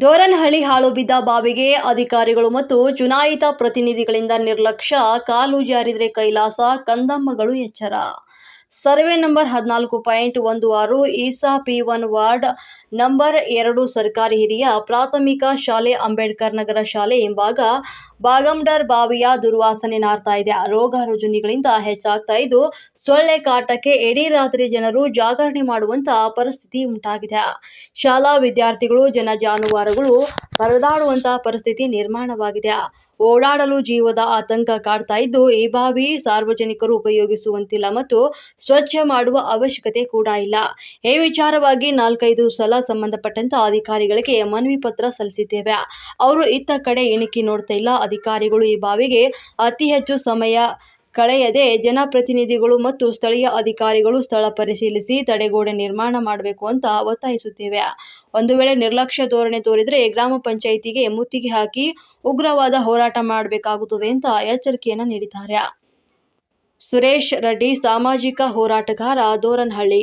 ಪಾಳು ಬಿದ್ದ ಬಾವಿಗೆ ಅಧಿಕಾರಿಗಳು ಮತ್ತು ಚುನಾಯಿತ ಪ್ರತಿನಿಧಿಗಳಿಂದ ನಿರ್ಲಕ್ಷ್ಯ ಕಾಲು ಜಾರಿದ್ರೆ ಕೈಲಾಸ ಕಂದಮ್ಮಗಳು ಎಚ್ಚರ. ಸರ್ವೆ ನಂಬರ್ ಹದಿನಾಲ್ಕು ಪಾಯಿಂಟ್ ಒಂದು ಆರು, ಈಸಾ ಪಿ ಒನ್ ವಾರ್ಡ್ ನಂಬರ್ ಎರಡು ಸರ್ಕಾರಿ ಹಿರಿಯ ಪ್ರಾಥಮಿಕ ಶಾಲೆ ಅಂಬೇಡ್ಕರ್ ನಗರ ಶಾಲೆ ಎಂಬಾಗ ಬಾಗಂಡರ್ ಬಾವಿಯ ದುರ್ವಾಸನೆ ನಾರ್ತಾ ಇದೆ. ರೋಗ ರುಜುನಿಗಳಿಂದ ಹೆಚ್ಚಾಗ್ತಾ ಇದ್ದು ಸೊಳ್ಳೆ ಕಾಟಕ್ಕೆ ಇಡೀ ರಾತ್ರಿ ಜನರು ಜಾಗರಣೆ ಮಾಡುವಂತಹ ಪರಿಸ್ಥಿತಿ ಉಂಟಾಗಿದೆ. ಶಾಲಾ ವಿದ್ಯಾರ್ಥಿಗಳು, ಜನ ಜಾನುವಾರುಗಳು ಪರದಾಡುವಂತಹ ಪರಿಸ್ಥಿತಿ ನಿರ್ಮಾಣವಾಗಿದೆ. ಓಡಾಡಲು ಜೀವದ ಆತಂಕ ಕಾಡ್ತಾ ಇದ್ದು, ಈ ಬಾವಿ ಸಾರ್ವಜನಿಕರು ಉಪಯೋಗಿಸುವಂತಿಲ್ಲ ಮತ್ತು ಸ್ವಚ್ಛ ಮಾಡುವ ಅವಶ್ಯಕತೆ ಕೂಡ ಇಲ್ಲ. ಈ ವಿಚಾರವಾಗಿ ನಾಲ್ಕೈದು ಸಲ ಸಂಬಂಧಪಟ್ಟಂತ ಅಧಿಕಾರಿಗಳಿಗೆ ಮನವಿ ಪತ್ರ ಸಲ್ಲಿಸಿದ್ದೇವೆ. ಅವರು ಇತ್ತ ಕಡೆ ಎಣಿಕೆ ನೋಡ್ತಾ ಇಲ್ಲ. ಅಧಿಕಾರಿಗಳು ಈ ಬಾವಿಗೆ ಅತಿ ಹೆಚ್ಚು ಸಮಯ ಕಳೆಯದೆ ಜನಪ್ರತಿನಿಧಿಗಳು ಮತ್ತು ಸ್ಥಳೀಯ ಅಧಿಕಾರಿಗಳು ಸ್ಥಳ ಪರಿಶೀಲಿಸಿ ತಡೆಗೋಡೆ ನಿರ್ಮಾಣ ಮಾಡಬೇಕು ಅಂತ ಒತ್ತಾಯಿಸುತ್ತೇವೆ. ಒಂದು ವೇಳೆ ನಿರ್ಲಕ್ಷ್ಯ ಧೋರಣೆ ತೋರಿದರೆ ಗ್ರಾಮ ಪಂಚಾಯಿತಿಗೆ ಮುತ್ತಿಗೆ ಹಾಕಿ ಉಗ್ರವಾದ ಹೋರಾಟ ಮಾಡಬೇಕಾಗುತ್ತದೆ ಅಂತ ಎಚ್ಚರಿಕೆಯನ್ನು ನೀಡಿದ್ದಾರೆ. ಸುರೇಶ್ ರೆಡ್ಡಿ ಸಾಮಾಜಿಕ ಹೋರಾಟಗಾರ, ದೋರನಹಳ್ಳಿ.